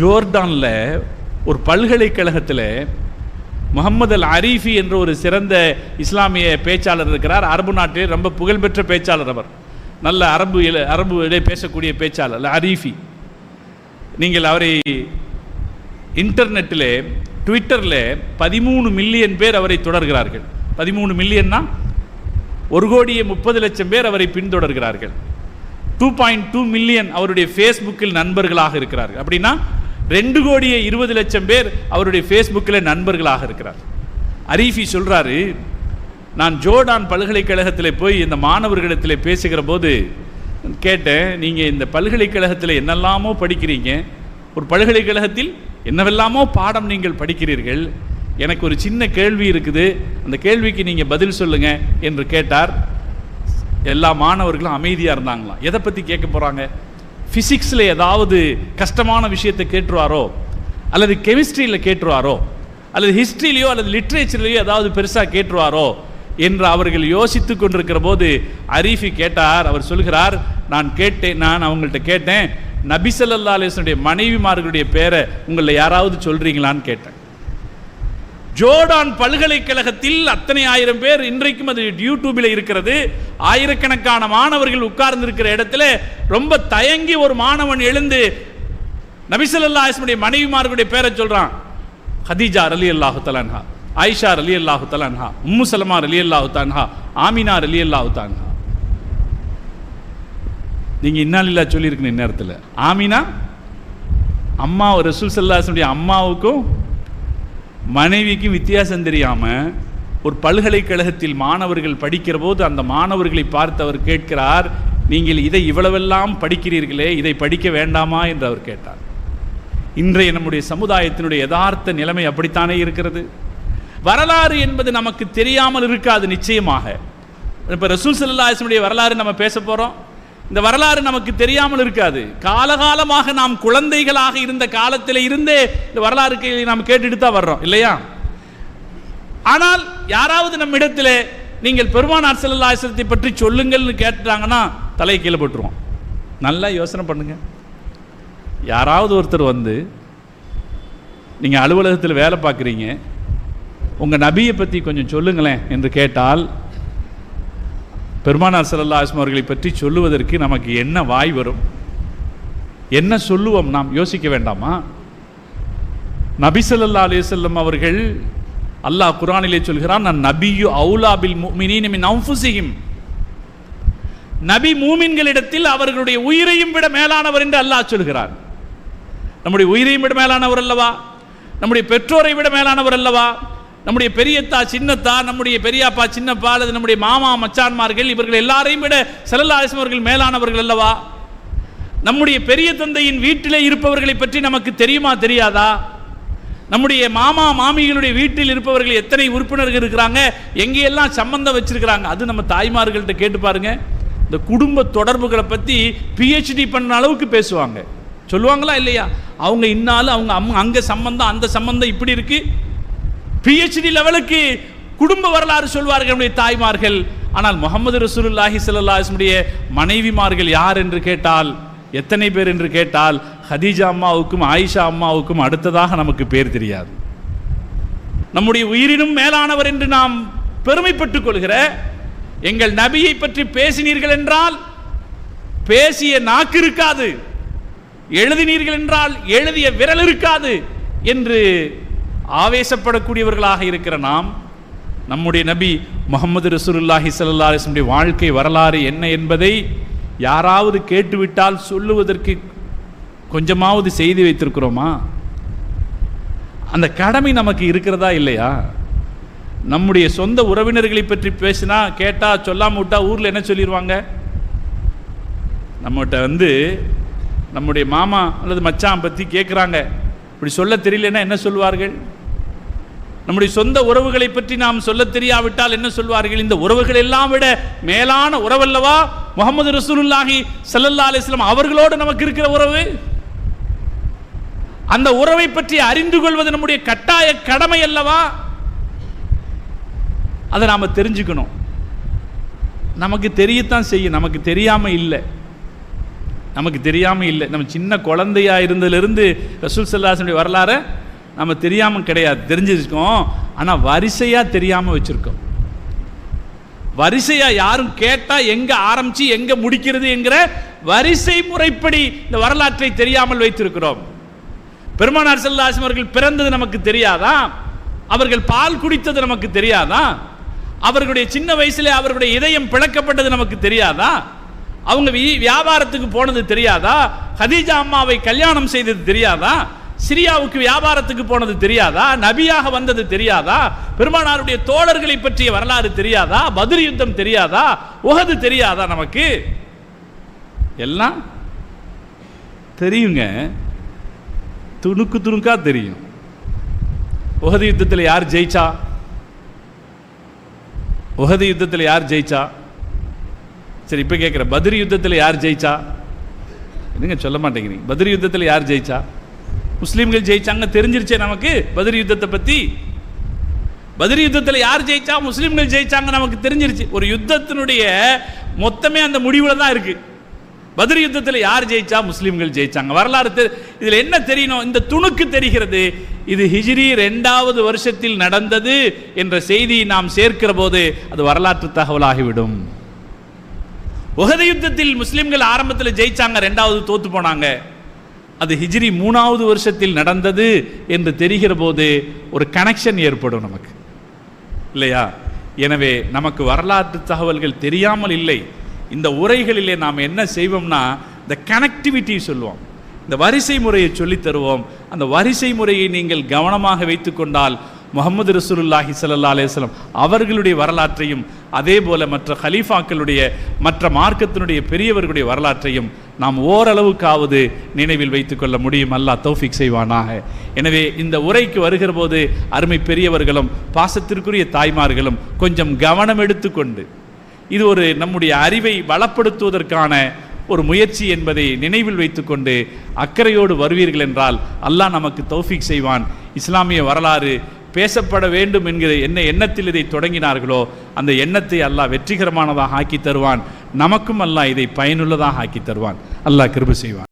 ஜோர்டானில் ஒரு பல்கலைக்கழகத்தில் முகமது அல் அரீஃபி என்ற ஒரு சிறந்த இஸ்லாமிய பேச்சாளர் இருக்கிறார். அரபு நாட்டில் ரொம்ப புகழ்பெற்ற பேச்சாளர் அவர். நல்ல அரபு இல- அரபு இடையே பேசக்கூடிய பேச்சாளர் அரீஃபி நீங்கள் அவரை இன்டர்நெட்டில் ட்விட்டரில் பதிமூணு மில்லியன் பேர் அவரை தொடர்கிறார்கள். பதிமூணு மில்லியன்னா ஒரு கோடியே முப்பது லட்சம் பேர் அவரை பின்தொடர்கிறார்கள். டூ பாயிண்ட் டூ மில்லியன் அவருடைய ஃபேஸ்புக்கில் நண்பர்களாக இருக்கிறார்கள். அப்படின்னா ரெண்டு கோடியே இருபது லட்சம் பேர் அவருடைய ஃபேஸ்புக்கில் நண்பர்களாக இருக்கிறார். அரீஃபி சொல்கிறாரு நான் ஜோர்டான் பல்கலைக்கழகத்தில் போய் இந்த மாணவர்களிடத்தில் பேசுகிற போது கேட்டேன் நீங்கள் இந்த பல்கலைக்கழகத்தில் என்னெல்லாமோ படிக்கிறீங்க? ஒரு பல்கலைக்கழகத்தில் என்னவெல்லாமோ பாடம் நீங்கள் படிக்கிறீர்கள்? எனக்கு ஒரு சின்ன கேள்வி இருக்குது. அந்த கேள்விக்கு நீங்கள் பதில் சொல்லுங்கள் என்று கேட்டார். எல்லா மாணவர்களும் அமைதியாக இருந்தாங்களாம். எதை பற்றி கேட்க போகிறாங்க ஃபிசிக்ஸில் ஏதாவது கஷ்டமான விஷயத்தை கேட்டுருவாரோ? அல்லது கெமிஸ்ட்ரியில் கேட்டுருவாரோ? அல்லது ஹிஸ்ட்ரியிலையோ அல்லது லிட்ரேச்சர்லையோ ஏதாவது பெருசாக கேட்டுருவாரோ? என்று அவர்கள் யோசித்து கொண்டிருக்கிற போது அரீஃபி கேட்டார். அவர் சொல்கிறார் நான் கேட்டேன் நான் அவங்கள்ட்ட கேட்டேன். நபிசல்லா அலிஸ்னுடைய மனைவிமார்களுடைய பேரை உங்களில் யாராவது சொல்கிறீங்களான்னு கேட்டேன். ஜோர்டான் பல்கலைக்கழகத்தில் அத்தனை ஆயிரம் பேர் இன்றைக்கும் அது யூடியூபில் இருக்கிறது. ஆயிரக்கணக்கான மாணவர்கள் உட்கார்ந்து இருக்கிற இடத்துல ரொம்ப தயங்கி ஒரு மாணவன் எழுந்து நபிசல்லா ஆஸ்முடைய மனைவிமார்களுடைய பேரை சொல்றான். ஹதீஜா அலி அல்லாஹு தலான்ஹா ஆயிஷா அலி அல்லாஹு தலான்ஹா உம்மு சலமா அலி அல்லாஹு தான்ஹா ஆமினா அலி அல்லாஹு தான்ஹா நீங்கள் இன்னாலில்லா சொல்லியிருக்கணும் இந்நேரத்தில். ஆமினா அம்மா ரசூல் சல்லாஹனுடைய அம்மாவுக்கும் மனைவிக்கும் வித்தியாசம் தெரியாமல் ஒரு பல்கலைக்கழகத்தில் மாணவர்கள் படிக்கிற போது அந்த மாணவர்களை பார்த்து அவர் கேட்கிறார் நீங்கள் இதை இவ்வளவெல்லாம் படிக்கிறீர்களே இதை படிக்க வேண்டாமா? என்று அவர் கேட்டார். இன்றைய நம்முடைய சமுதாயத்தினுடைய யதார்த்த நிலைமை அப்படித்தானே இருக்கிறது? வரலாறு என்பது நமக்கு தெரியாமல் இருக்காது நிச்சயமாக. இப்போ ரசூல் சல்லாஹனுடைய வரலாறு நம்ம பேச போகிறோம் இந்த வரலாறு நமக்கு தெரியாமல் இருக்காது. காலகாலமாக நாம் குழந்தைகளாக இருந்த காலத்தில் இருந்தே இந்த வரலாறுக்கு நாம் கேட்டுட்டு தான் வர்றோம் இல்லையா? ஆனால் யாராவது நம்ம இடத்துல நீங்கள் பெருமானார் செல்லாசனத்தை பற்றி சொல்லுங்கள்னு கேட்டுட்டாங்கன்னா தலை கீழே போட்டுருவோம். நல்லா யோசனை பண்ணுங்க. யாராவது ஒருத்தர் வந்து நீங்கள் அலுவலகத்தில் வேலை பார்க்குறீங்க. உங்கள் நபியை பற்றி கொஞ்சம் சொல்லுங்களேன் என்று கேட்டால் பெருமானார் ஸல்லல்லாஹு அலைஹி அவர்களை பற்றி சொல்லுவதற்கு நமக்கு என்ன வாய் வரும்? என்ன சொல்லுவோம் நாம்? யோசிக்க வேண்டாமா? நபிசல்லா அலிசல்லம் அவர்கள் அல்லாஹ் குரானிலே சொல்கிறான் நான் நபியு அவுலாபில் மின் அன்ஃபுஸிஹிம். நபி மூமின்களிடத்தில் அவர்களுடைய உயிரையும் விட மேலானவர் என்று அல்லாஹ் சொல்கிறார் நம்முடைய உயிரையும் விட மேலானவர் அல்லவா? நம்முடைய பெற்றோரை விட மேலானவர் அல்லவா? நம்முடைய பெரியத்தா சின்னத்தா நம்முடைய பெரியப்பா சின்னப்பா அல்லது நம்முடைய மாமா மச்சான்மார்கள் இவர்கள் எல்லாரையும் விட செல்லல்லாசம் அவர்கள் மேலானவர்கள் அல்லவா? நம்முடைய பெரிய தந்தையின் வீட்டிலே இருப்பவர்களை பற்றி நமக்கு தெரியுமா தெரியாதா? நம்முடைய மாமா மாமிகளுடைய வீட்டில் இருப்பவர்கள் எத்தனை உறுப்பினர்கள் இருக்கிறாங்க? எங்கேயெல்லாம் சம்பந்தம் வச்சிருக்கிறாங்க? அது நம்ம தாய்மார்கள்ட்ட கேட்டு பாருங்க. இந்த குடும்ப தொடர்புகளை பற்றி பிஹெச்டி பண்ண அளவுக்கு பேசுவாங்க. சொல்லுவாங்களா இல்லையா? அவங்க இன்னாலும் அவங்க அம் அங்கே சம்பந்தம் அந்த சம்பந்தம் இப்படி இருக்கு. பிஹெச்டி லெவலுக்கு குடும்ப வரலாறு சொல்வார்கள் நம்முடைய தாய்மார்கள். ஆனால் முகமது ரசூலுல்லாஹி ஸல்லல்லாஹுடைய மனைவிமார்கள் யார் என்று கேட்டால் எத்தனை பேர் என்று கேட்டால் ஹதீஜா அம்மாவுக்கும் ஆயிஷா அம்மாவுக்கும் அடுத்ததாக நமக்கு பேர் தெரியாது. நம்முடைய உயிரினும் மேலானவர் என்று நாம் பெருமைப்பட்டுக் கொள்கிற எங்கள் நபியை பற்றி பேசினீர்கள் என்றால் பேசிய நாக்கு இருக்காது. எழுதினீர்கள் என்றால் எழுதிய விரல் இருக்காது என்று ஆவேசப்படக்கூடியவர்களாக இருக்கிற நாம் நம்முடைய நபி முகமது ரசூலுல்லாஹி ஸல்லல்லாஹு வாழ்க்கை வரலாறு என்ன என்பதை யாராவது கேட்டுவிட்டால் சொல்லுவதற்கு கொஞ்சமாவது செய்தி வைத்திருக்கிறோமா? அந்த கடமை நமக்கு இருக்கிறதா இல்லையா? நம்முடைய சொந்த உறவினர்களை பற்றி பேசினா கேட்டா சொல்லாம விட்டா ஊர்ல என்ன சொல்லிடுவாங்க நம்மகிட்ட வந்து நம்முடைய மாமா அல்லது மச்சான் பற்றி கேட்குறாங்க இப்படி சொல்ல தெரியலன்னா என்ன சொல்வார்கள் நம்முடைய சொந்த உறவுகளை பற்றி நாம் சொல்ல தெரியாவிட்டால் என்ன சொல்வார்கள்? இந்த உறவுகள் எல்லாம் விட மேலான உறவல்லவா? முகமது ரசூலுல்லாஹி சல்லல்லா அலிஸ்லாம் அவர்களோடு நமக்கு இருக்கிற உறவு? அந்த உறவை பற்றி அறிந்து கொள்வது நம்முடைய கட்டாய கடமை அல்லவா? அதை நாம் தெரிஞ்சுக்கணும். நமக்கு தெரியத்தான் செய்யும். நமக்கு தெரியாம இல்லை. நமக்கு தெரியாமல் இல்லை. நம்ம சின்ன குழந்தையா இருந்ததுலேருந்து ரசூல் சல்லாசனுடைய வரலாறை நம்ம தெரியாமல் கிடையாது. தெரிஞ்சிருக்கோம். ஆனால் வரிசையாக தெரியாமல் வச்சுருக்கோம். வரிசையா யாரும் கேட்டா எங்க ஆரம்பிச்சு எங்க முடிக்கிறது என்கிற வரிசை முறைப்படி இந்த வரலாற்றை தெரியாமல் வைத்திருக்கிறோம். பெருமானார் செல்லாசம் அவர்கள் பிறந்தது நமக்கு தெரியாதா? அவர்கள் பால் குடித்தது நமக்கு தெரியாதா? அவர்களுடைய சின்ன வயசுல அவர்களுடைய இதயம் பிளக்கப்பட்டது நமக்கு தெரியாதா? அவங்க வியாபாரத்துக்கு போனது தெரியாதா? ஹதீஜா அம்மாவை கல்யாணம் செய்தது தெரியாதா? சிரியாவுக்கு வியாபாரத்துக்கு போனது தெரியாதா? நபியாக வந்தது தெரியாதா? பெருமானாருடைய தோழர்களை பற்றிய வரலாறு தெரியாதா? பதிரி யுத்தம் தெரியாதா? உகது தெரியாதா நமக்கு? எல்லாம் தெரியுங்க. துணுக்கு துணுக்கா தெரியும். உகது யுத்தத்தில் யார் ஜெயிச்சா? உகது யுத்தத்தில் யார் ஜெயிச்சா? சரி இப்போ கேட்குற பதிரி யுத்தத்தில் யார் ஜெயிச்சா? என்னங்க சொல்ல மாட்டேங்கிறீங்க? பதிரி யுத்தத்தில் யார் ஜெயிச்சா? முஸ்லீம்கள் ஜெயிச்சாங்க தெரிஞ்சிருச்சே நமக்கு பதிரி யுத்தத்தை பற்றி பதிரி யுத்தத்தில் யார் ஜெயிச்சா முஸ்லீம்கள் ஜெயிச்சாங்க நமக்கு தெரிஞ்சிருச்சு. ஒரு யுத்தத்தினுடைய மொத்தமே அந்த முடிவில் தான் இருக்கு. பதிரி யுத்தத்தில் யார் ஜெயிச்சா முஸ்லீம்கள் ஜெயிச்சாங்க. வரலாறு இதில் என்ன தெரியணும்? இந்த துணுக்கு தெரிகிறது. இது ஹிஜ்ரி ரெண்டாவது வருஷத்தில் நடந்தது என்ற செய்தியை நாம் சேர்க்கிற போது அது வரலாற்று தகவலாகிவிடும். உகத யுத்தத்தில் முஸ்லீம்கள் ஆரம்பத்தில் ஜெயிச்சாங்க ரெண்டாவது தோத்து போனாங்க. அது ஹிஜ்ரி மூணாவது வருஷத்தில் நடந்தது என்று தெரிகிற போது ஒரு கனெக்ஷன் ஏற்படும் நமக்கு. இல்லையா? எனவே நமக்கு வரலாற்று தகவல்கள் தெரியாமல் இல்லை. இந்த உரைகளிலே நாம் என்ன செய்வோம்னா இந்த கனெக்டிவிட்டி சொல்லுவோம். இந்த வரிசை முறையை சொல்லித் தருவோம். அந்த வரிசை முறையை நீங்கள் கவனமாக வைத்துக்கொண்டால் முகமது ரசூலுல்லாஹி சல்லா அலேஸ்லம் அவர்களுடைய வரலாற்றையும் அதே போல மற்ற ஹலீஃபாக்களுடைய மற்ற மார்க்கத்தினுடைய பெரியவர்களுடைய வரலாற்றையும் நாம் ஓரளவுக்காவது நினைவில் வைத்துக்கொள்ள முடியும். அல்லாஹ் தௌஃபிக் செய்வானாக. எனவே இந்த உரைக்கு வருகிற போது அருமை பெரியவர்களும் பாசத்திற்குரிய தாய்மார்களும் கொஞ்சம் கவனம் எடுத்துக்கொண்டு இது ஒரு நம்முடைய அறிவை வளப்படுத்துவதற்கான ஒரு முயற்சி என்பதை நினைவில் வைத்துக்கொண்டு அக்கறையோடு வருவீர்கள் என்றால் அல்லாஹ் நமக்கு தௌஃபிக் செய்வான். இஸ்லாமிய வரலாறு பேசப்பட வேண்டும் என்கிற என்ன எண்ணத்தில் இதை தொடங்கினார்களோ அந்த எண்ணத்தை அல்லாஹ் வெற்றிகரமானதாக ஆக்கி தருவான் நமக்கும் அல்லாஹ் இதை பயனுள்ளதாக ஆக்கி தருவான் அல்லாஹ் கிருபை செய்வான்.